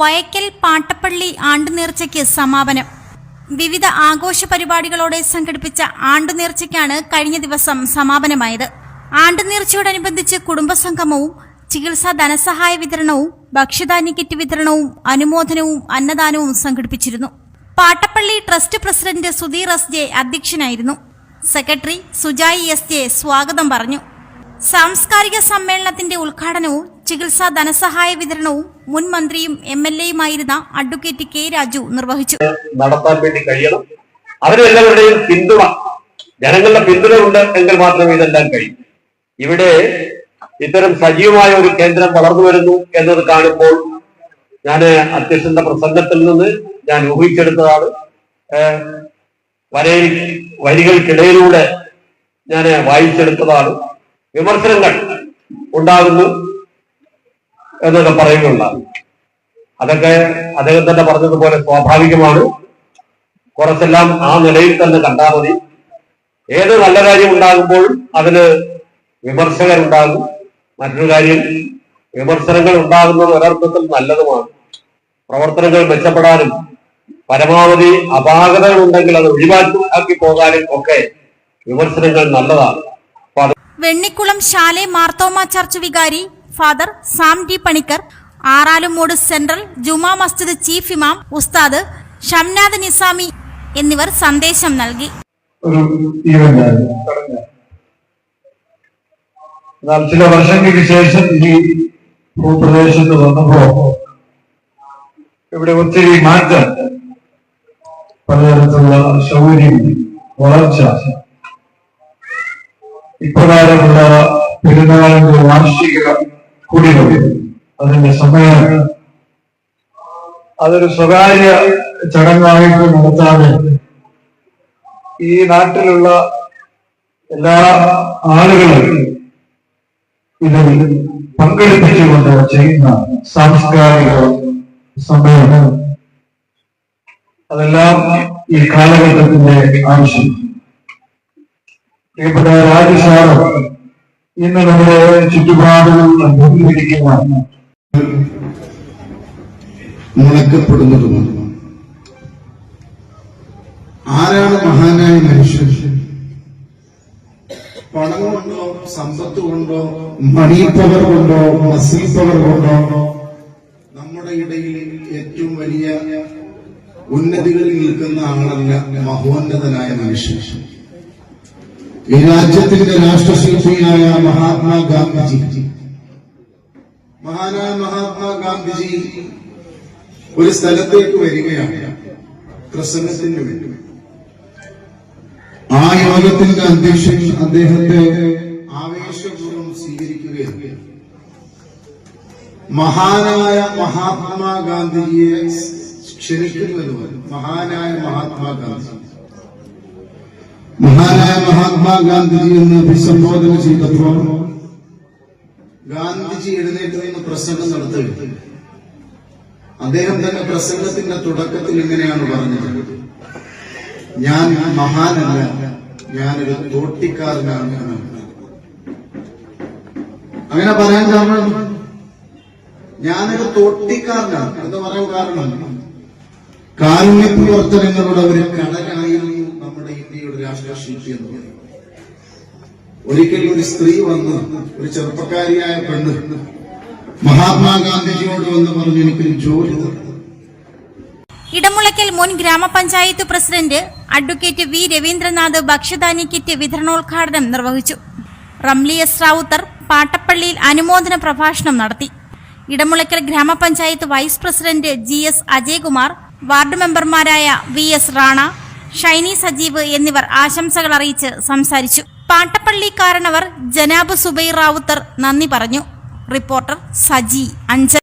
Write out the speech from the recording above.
വയക്കൽ പാട്ടപ്പള്ളി ആണ്ടുനേർച്ചയ്ക്ക് സമാപനം. വിവിധ ആഘോഷ പരിപാടികളോടെ സംഘടിപ്പിച്ച ആണ്ടുനേർച്ചയ്ക്കാണ് കഴിഞ്ഞ ദിവസം സമാപനമായത്. ആണ്ടുനേർച്ചയോടനുബന്ധിച്ച് കുടുംബസംഗമവും ചികിത്സാ ധനസഹായ വിതരണവും ഭക്ഷ്യധാന്യ കിറ്റ് വിതരണവും അനുമോദനവും അന്നദാനവും സംഘടിപ്പിച്ചിരുന്നു. Pattappally trust president Sudheer S J അധ്യക്ഷനായിരുന്നു. സെക്രട്ടറി സുജായി എസ് ജെ സ്വാഗതം പറഞ്ഞു. സാംസ്കാരിക സമ്മേളനത്തിന്റെ ഉദ്ഘാടനവും ചികിത്സാ ധനസഹായ വിതരണവും മുൻ മന്ത്രിയും എം എൽ എയുമായിരുന്ന അഡ്വക്കേറ്റ് കെ രാജു നിർവഹിച്ചു. നടത്താൻ വേണ്ടി കഴിയണം. അവരെല്ലാവരുടെയും പിന്തുണ. ജനങ്ങളുടെ പിന്തുണ ഉണ്ട് എങ്കിൽ മാത്രമേ ഇതെല്ലാം കഴിയും. ഇവിടെ ഇത്തരം സജീവമായ ഒരു കേന്ദ്രം വളർന്നു വരുന്നു എന്നത് കാണുമ്പോൾ ഞാൻ അധ്യക്ഷന്റെ പ്രസംഗത്തിൽ നിന്ന് ഞാൻ ഊഹിച്ചെടുത്തതാണ്. വരയിൽ വരികൾക്കിടയിലൂടെ ഞാൻ വായിച്ചെടുത്തതാണ്. വിമർശനങ്ങൾ ഉണ്ടാകുന്നു. എന്നൊക്കെ പറയുന്നുണ്ട്. അതൊക്കെ അദ്ദേഹം തന്നെ പറഞ്ഞതുപോലെ സ്വാഭാവികമാണ്. കുറച്ചെല്ലാം ആ നിലയിൽ തന്നെ കണ്ടാൽ മതി. ഏത് നല്ല കാര്യം ഉണ്ടാകുമ്പോൾ അതിന് വിമർശകരുണ്ടാകും മറ്റൊരു കാര്യം വിമർശനങ്ങൾ ഉണ്ടാകുന്നത് ഒരർത്ഥത്തിൽ നല്ലതുമാണ്. പ്രവർത്തനങ്ങൾ മെച്ചപ്പെടാനും പരമാവധി അപാകതകൾ ഉണ്ടെങ്കിൽ അത് ഒഴിവാക്കി പോകാനും ഒക്കെ വിമർശനങ്ങൾ നല്ലതാണ്. വെണ്ണിക്കുളം ശാലെ മാർത്തോമ ചർച്ച് വികാരി father Sam D Panicker Aralumoodu central Juma Masjid chief ഇമാം ഉസ്താദ് ഷംനാദ് നിസാമി എന്നിവർ സന്ദേശം നൽകി. എന്നാൽ ചില വർഷങ്ങൾക്ക് ശേഷം ഈ ഭൂപ്രദേശത്ത് വന്നപ്പോ ഇവിടെ ഒത്തിരി മാറ്റം. പലതരത്തിലുള്ള സൗകര്യം വളർച്ച. ഇപ്രകാരമുള്ള പെരുന്നാളിന്റെ വാർഷിക കുടികൾ അതിന്റെ സമയം അതൊരു സ്വകാര്യ ചടങ്ങായിട്ട് നടത്താതെ ഈ നാട്ടിലുള്ള എല്ലാ ആളുകളും ഇതിൽ പങ്കെടുപ്പിച്ചുകൊണ്ട് ചെയ്യുന്ന സാംസ്കാരിക സമ്മേളനം അതെല്ലാം ഈ കാലഘട്ടത്തിന്റെ ആവശ്യം. പ്രിയപ്പെട്ട ഇന്ന് നമ്മുടെ ചുറ്റുപാടുകളിൽ അഭിമുഖീകരിക്കുന്ന ആരാണ് മഹാനായ മനുഷ്യൻ? പണം കൊണ്ടോ സമ്പത്ത് കൊണ്ടോ മണി പവർ കൊണ്ടോ മസിൽ പവർ കൊണ്ടോ നമ്മുടെ ഇടയിൽ ഏറ്റവും വലിയ ഉന്നതികളിൽ നിൽക്കുന്ന ആളല്ല മഹോന്നതനായ മനുഷ്യൻ. ഈ രാജ്യത്തിന്റെ രാഷ്ട്രശില്പിയായ മഹാത്മാഗാന്ധിജി മഹാനായ മഹാത്മാഗാന്ധിജി ഒരു സ്ഥലത്തേക്ക് വരികയാണ് പ്രസംഗത്തിന് വേണ്ടി ആ യോഗത്തിന്റെ അധ്യക്ഷൻ അദ്ദേഹത്തെ ആവേശപൂർവ്വം സ്വീകരിക്കുകയാണ് മഹാനായ മഹാത്മാഗാന്ധിജിയെ ക്ഷണിക്കുന്നുവെന്ന് പറഞ്ഞു മഹാനായ മഹാത്മാഗാന്ധി മഹാനായ മഹാത്മാഗാന്ധിജി എന്ന് അഭിസംബോധന ചെയ്തപ്പോൾ ഗാന്ധിജി എഴുന്നേറ്റ് നിന്ന് പ്രസംഗം നടത്തുക അദ്ദേഹം തന്നെ പ്രസംഗത്തിന്റെ തുടക്കത്തിൽ ഇങ്ങനെയാണ് പറഞ്ഞത്. ഞാൻ മഹാനല്ല ഞാനൊരു തോട്ടിക്കാരനാണ് അങ്ങനെ പറയാൻ കാരണം ഞാനൊരു തോട്ടിക്കാരനാണ്. എന്ന് പറയാൻ കാരണം? കാരുണ്യ പ്രവർത്തനങ്ങളുടെ ഒരു കടലായിരുന്നു ഇന്ത്യയുടെ രാഷ്ട്രശില്പി എന്ന് പറയും ഒരിക്കൽ ഒരു സ്ത്രീ വന്ന് ഒരു ചെറുപ്പക്കാരിയായ പെണ്ണ് മഹാത്മാഗാന്ധിജിയോട് വന്ന് പറഞ്ഞു എനിക്കൊരു ജോലി ഇടമുളയ്ക്കൽ മുൻ ഗ്രാമപഞ്ചായത്ത് പ്രസിഡന്റ് അഡ്വക്കേറ്റ് വി രവീന്ദ്രനാഥ് ഭക്ഷ്യധാന്യ കിറ്റ് വിതരണോദ്ഘാടനം നിർവഹിച്ചു. റംലി എസ് റാവുത്തർ പാട്ടപ്പള്ളിയിൽ അനുമോദന പ്രഭാഷണം നടത്തി. Idamulakkal gramapanchayat vice president G S Ajaykumar ward മെമ്പർമാരായ വി എസ് റാണ ഷൈനി സജീവ് എന്നിവർ ആശംസകൾ അറിയിച്ച് സംസാരിച്ചു. പാട്ടപ്പള്ളി കാരണവർ ജനാബ് സുബൈർ റാവുത്തർ നന്ദി പറഞ്ഞു. റിപ്പോർട്ടർ സജി അഞ്ചൽ.